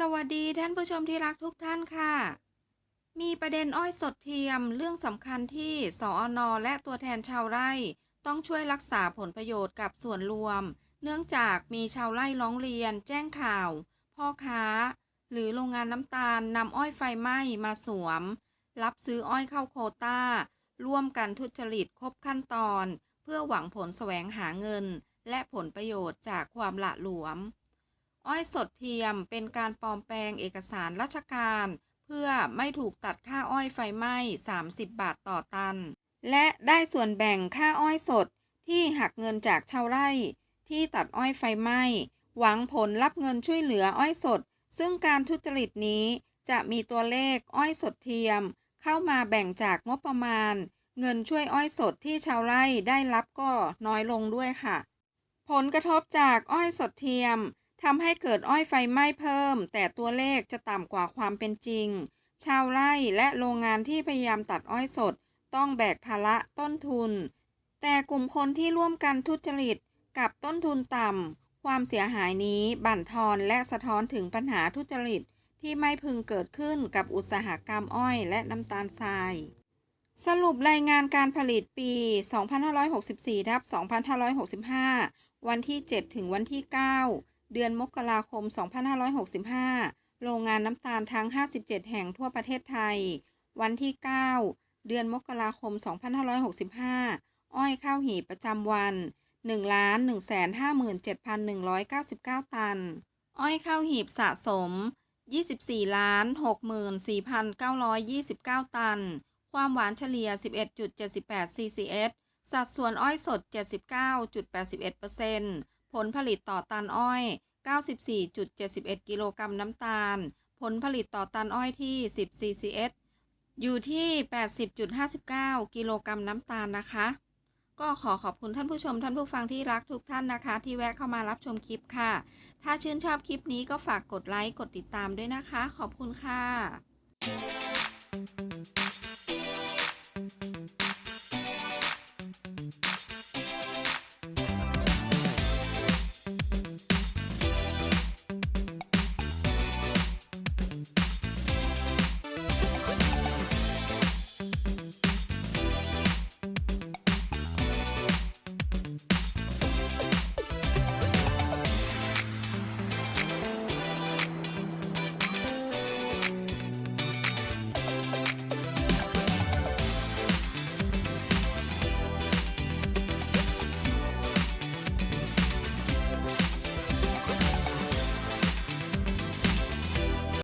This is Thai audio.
สวัสดีท่านผู้ชมที่รักทุกท่านค่ะ มีประเด็นอ้อยสดเทียมเรื่องสำคัญที่สออนและตัวแทนชาวไร่ ต้องช่วยรักษาผลประโยชน์กับส่วนรวม เนื่องจากมีชาวไร่ร้องเรียน แจ้งข่าว พ่อค้า หรือโรงงานน้ำตาลนำอ้อยไฟไหม้มาสวม รับซื้ออ้อยเข้าโคต้า ร่วมกันทุจริตครบขั้นตอน เพื่อหวังผลแสวงหาเงิน และผลประโยชน์จากความละหลวม อ้อยสดเทียมเป็นการปลอมแปลงเอกสารราชการ เพื่อไม่ถูกตัดค่าอ้อยไฟไหม้ 30 บาทต่อตัน และได้ส่วนแบ่งค่าอ้อยสดที่หักเงินจากชาวไร่ ที่ตัดอ้อยไฟไหม้ หวังผลรับเงินช่วยเหลืออ้อยสด ซึ่งการทุจริตนี้จะมีตัวเลขอ้อยสดเทียม เข้ามาแบ่งจากงบประมาณ เงินช่วยอ้อยสดที่ชาวไร่ได้รับก็น้อยลงด้วยค่ะ ผลกระทบจากอ้อยสดเทียม ทำให้เกิดอ้อยไฟไหม้เพิ่ม แต่ตัวเลขจะต่ำกว่าความเป็นจริง ชาวไร่และโรงงานที่พยายามตัดอ้อยสด ต้องแบกภาระต้นทุน แต่กลุ่มคนที่ร่วมกันทุจริตกับต้นทุนต่ำ ความเสียหายนี้บั่นทอนและสะท้อนถึงปัญหาทุจริตที่ไม่พึงเกิดขึ้นกับอุตสาหกรรมอ้อยและน้ำตาลทราย สรุปรายงานการผลิตปี 2564ทับ2565 วันที่ 7 ถึงวันที่ 9 เดือนมกราคม 2565 โรงงานน้ำตาลทั้ง 57 แห่งทั่วประเทศไทย วันที่ 9 เดือนมกราคม 2565 อ้อยข้าวหีประจำวัน 1 1 5 7 1 9 9 ตัน อ้อยข้าวหีบสะสม 24ล้าน64,929 ตัน ความหวานเฉลี่ย 11.78 CCS สัดส่วนอ้อยสด 79.81% ผลผลิตต่อตันอ้อย 94.71 กิโลกรัมน้ำตาล ผลผลิตต่อตันอ้อยที่ 10 CCS อยู่ที่ 80.59 กิโลกรัมน้ำตาลนะคะ ก็ขอขอบคุณท่านผู้ชมท่านผู้ฟังที่รักทุกท่านนะคะ ที่แวะเข้ามารับชมคลิปค่ะ ถ้าชื่นชอบคลิปนี้ก็ฝากกดไลค์กดติดตามด้วยนะคะ ขอบคุณค่ะ